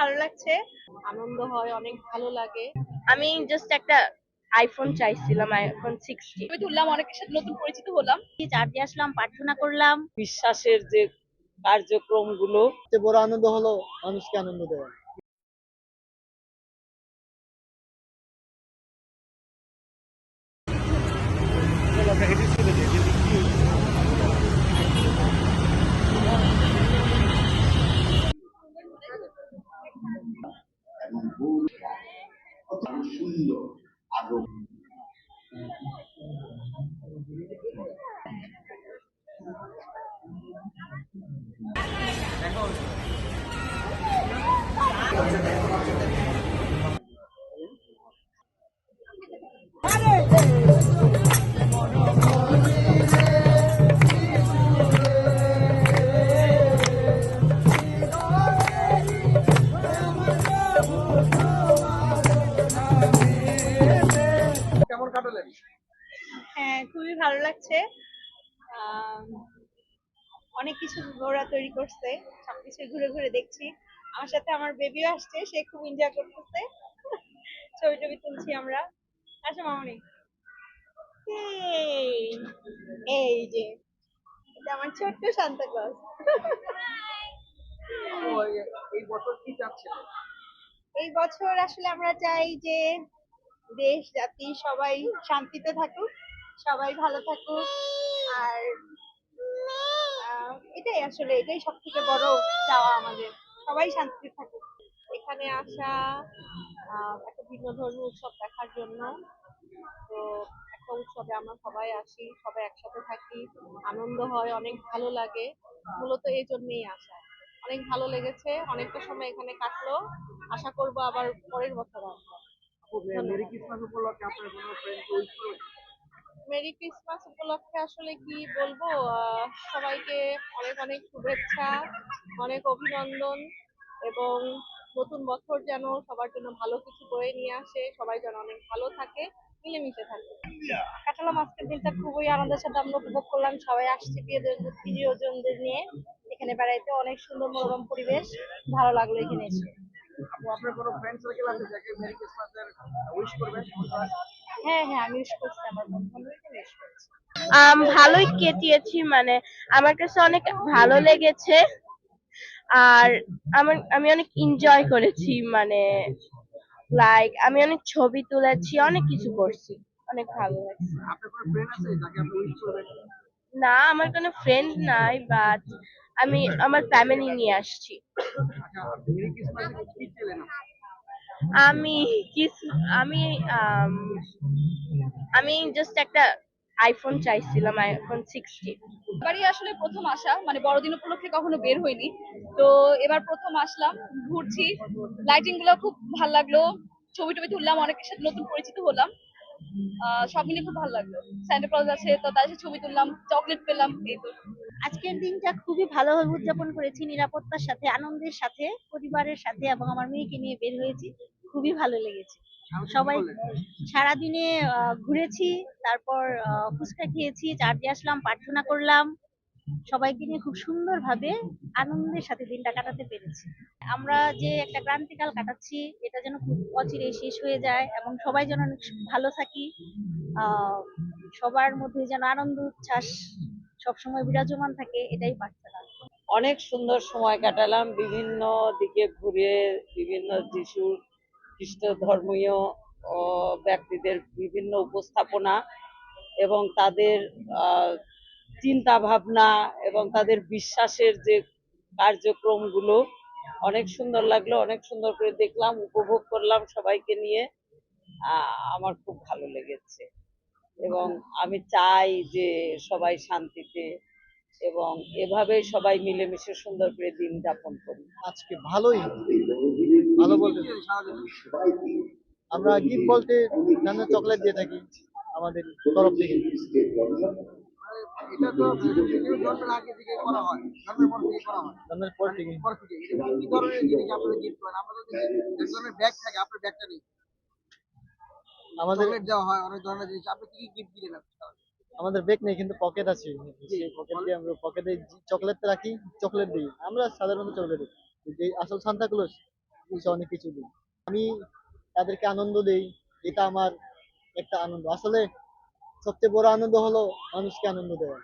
ভালো লাগছে। আনন্দ হয় অনেক ভালো লাগে। আমি জাস্ট একটা আইফোন চাইছিলাম আইফোন সিক্সটি ছবি তুললাম অনেকের সাথে নতুন পরিচিত হলাম। চার দিয়ে আসলাম প্রার্থনা করলাম। বিশ্বাসের যে কার্যক্রমগুলো সবচেয়ে বড় আনন্দ হলো মানুষকে আনন্দ দেওয়া। সুন্দর আরও কেমন ভালো লাগছে। অনেক কিছু ওরা তৈরি করছে সবকিছু ঘুরে ঘুরে দেখছি। আমার সাথে আমার বেবিও আসছে সে খুব এনজয় করতেছে। ছবি টবি তুলছি আমরা। আসো মামনি। এই, যে এটা আমার ছোট্ট শান্তা ক্লজ এই বছর কি চাচ্ছেন এই বছর আসলে আমরা চাই যে দেশ জাতি সবাই শান্তিতে থাকুক। সবাই ভালো থাকুক। আর এটাই আসলে এটাই সব থেকে বড় চাওয়া আমাদের। সবাই শান্তিতে থাকুক। এখানে আসা একটা ভিন্ন ধর্মীয় উৎসব দেখার জন্য। তো একটা উৎসবে আমরা সবাই আসি সবাই একসাথে থাকি। আনন্দ হয় অনেক ভালো লাগে। মূলত এই জন্যই আসা। অনেক ভালো লেগেছে অনেকটা সময় এখানে কাটলো। আশা করব আবার পরের বছর আসব। মেরি ক্রিসমাস উপলক্ষে আপনার কোনো ফ্রেন্ড মেরি ক্রিসমাস উপলক্ষে আসলে কি বলব? সবাইকে অনেক অনেক শুভেচ্ছা, অনেক অভিনন্দন এবং নতুন বছর যেন সবার জন্য ভালো কিছু বয়ে নিয়ে আসে, সবাই যেন অনেক ভালো থাকে, মিলেমিশে থাকে। কাটালাম আজকের দিনটা খুবই আনন্দের সাথে আমরা উপভোগ করলাম। সবাই আসছে প্রিয়জন, প্রিয়জনদের নিয়ে। এখানে বেড়াইতে অনেক সুন্দর মনোরম পরিবেশ। ভালো লাগল এখানে এসে। আপনার কোনো ফ্রেন্ড সার্কেল আছে যাকে মেরি ক্রিসমাসের উইশ করবেন? হ্যাঁ হ্যাঁ আমি করছি আমার ভালোই কেটিয়েছি মানে আমার কাছে অনেক ভালো লেগেছে। আর আমার আমি অনেক এনজয় করেছি মানে লাইক আমি অনেক ছবি তুলেছি অনেক কিছু করছি অনেক ভালো লাগছে। আপনার কোনো ফ্রেন্ড আছে যাকে আপনি উইশ করবেন না আমার কোনো ফ্রেন্ড নাই বাট আমি আমার ফ্যামিলি নিয়ে আসছি। আমি কিস আমি আমি জাস্ট একটা আইফোন চাইছিলাম আইফোন সিক্সটি এবারই আসলে প্রথম আসা মানে বড়দিন উপলক্ষে কখনো বের হয়নি তো এবার প্রথম আসলাম ঘুরছি। লাইটিংগুলো খুব ভালো লাগল। ছবি টবি তুললাম অনেকের সাথে নতুন পরিচিত হলাম। আহ, সব মিলে খুব ভালো লাগল। স্যান্টা ক্লজ আছে তো তার সাথে ছবি তুললাম চকলেট পেলাম এই তো। আজকের দিনটা খুবই ভালোভাবে উদযাপন করেছি নিরাপত্তার সাথে আনন্দের সাথে পরিবারের সাথে এবং আমার মেয়েকে নিয়ে বের হয়েছি। খুবই ভালো লেগেছে। সবাই সারাদিনে ঘুরেছি তারপর ফুচকা খেয়েছি চার্জে আসলাম প্রার্থনা করলাম। সবাইকে নিয়ে খুব সুন্দরভাবে আনন্দের সাথে দিনটা কাটাতে পেরেছি। আমরা যে একটা ক্রান্তিকাল কাটাচ্ছি এটা যেন খুব অচিরে শেষ হয়ে যায় এবং সবাই যেন অনেক ভালো থাকি। আহ সবার মধ্যে যেন আনন্দ উচ্ছ্বাস সবসময় বিরাজমান থাকে এটাই প্রার্থনা। অনেক সুন্দর সময় কাটালাম বিভিন্ন দিকে ঘুরে বিভিন্ন যিশুর খ্রিস্ট ধর্মীয় ব্যক্তিদের বিভিন্ন উপস্থাপনা এবং তাদের চিন্তা ভাবনা এবং তাদের বিশ্বাসের যে কার্যক্রমগুলো, অনেক সুন্দর লাগল, অনেক সুন্দর করে দেখলাম, উপভোগ করলাম সবাইকে নিয়ে। আমার খুব ভালো লেগেছে। এবং আমি চাই যে সবাই শান্তিতে এবং এভাবেই সবাই মিলেমিশে সুন্দর করে দিন যাপন করি আজকে ভালোই ভালো বলতে আমরা গিফট বলতে নানা চকলেট দিয়ে থাকি আমাদের তরফ থেকে। জন্মের পর আমাদের এক ব্যাগ থাকে আপনার ব্যাগটা নেই। আমাদের চকলেট দেওয়া হয় অনেক ধরনের জিনিস। আপনি কি কি গিফট দিলেন আমাদের ব্যাগ নেই কিন্তু পকেট আছে। পকেট দিয়ে আমরা পকেটে চকলেট রাখি চকলেট দিই। আমরা সাধারণত চকলেট দিই। যে আসল সান্তা ক্লজ কিছু অনেক কিছু দিই। আমি তাদেরকে আনন্দ দেই, এটা আমার একটা আনন্দ। আসলে সবচেয়ে বড় আনন্দ হলো মানুষকে আনন্দ দেওয়া।